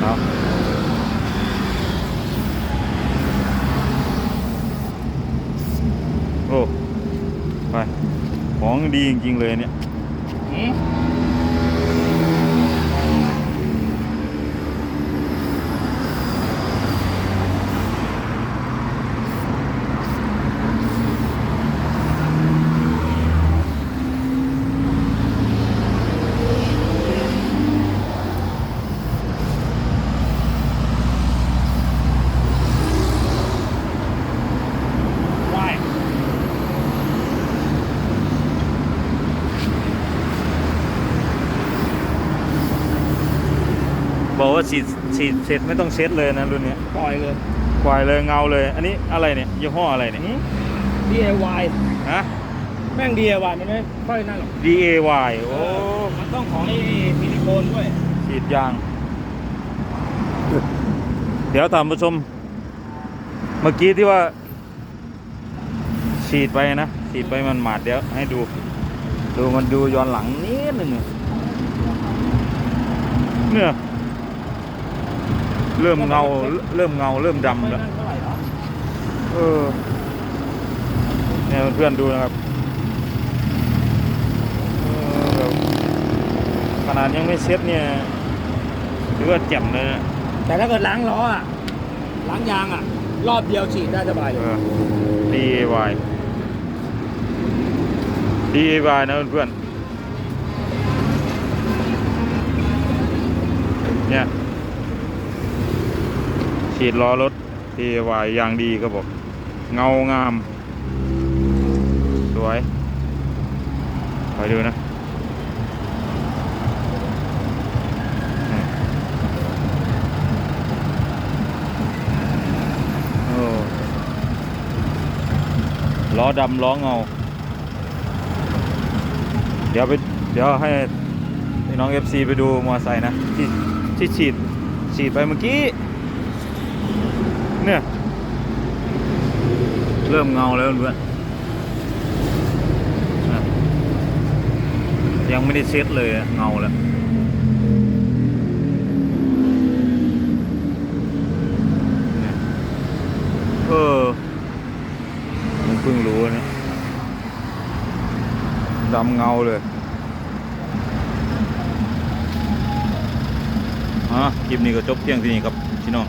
เนาะโอ้ ไป ของดีจริง ๆ เลยเนี่ย บอกว่าฉีดฉีดเสร็จไม่ต้องเช็ดเลยนะรุ่นเนี้ยปล่อยเลยปล่อยเลยเงาเลย อันนี้อะไรเนี่ยยี่ห้ออะไรเนี่ยหืม DIY ฮะ แม่ง DIY มันไม่ค่อยนั่นหรอก D A Y โอ้ มันต้องของไอ้ซิลิโคนด้วยฉีดยาง เดี๋ยวท่านผู้ชม เมื่อกี้ที่ว่า ฉีดไปนะ ฉีดไปมันหมาดเดี๋ยวให้ดู ดูมันดูย้อนหลังนิดหนึ่งอะเนี่ย เริ่มเงาเริ่มเงาเริ่มดำไม่แล้วนั่นเท่าไหร่หรอเออเนี่ยเพื่อนๆดูนะครับเออแบบขนาดยังไม่เซ็ตเนี่ยถือว่าแจ่มเลยนะแต่ถ้าเกิดล้างล้ออะล้างยางอะรอบเดียวฉีดได้สบายเลยเออ DIY DIY นะเพื่อนๆเนี่ย ฉีดล้อรถ DIY อย่างดีครับผมเงางาม สวยคอยดูนะโอ้ล้อดำล้อเงา เดี๋ยวไปเดี๋ยวให้น้อง FC ไปดูมอไซค์นะ ที่ที่ฉีดฉีดไปเมื่อกี้ เนี่ย เริ่มเงาแล้วเพื่อนยังไม่ได้เซ็ตเลยเงาแล้วเนี่ยเออผมเพิ่งรู้นี่ยดำเงาเลยอะคลิปนี้ก็จบเพียงที่นี่ครับพี่น้อง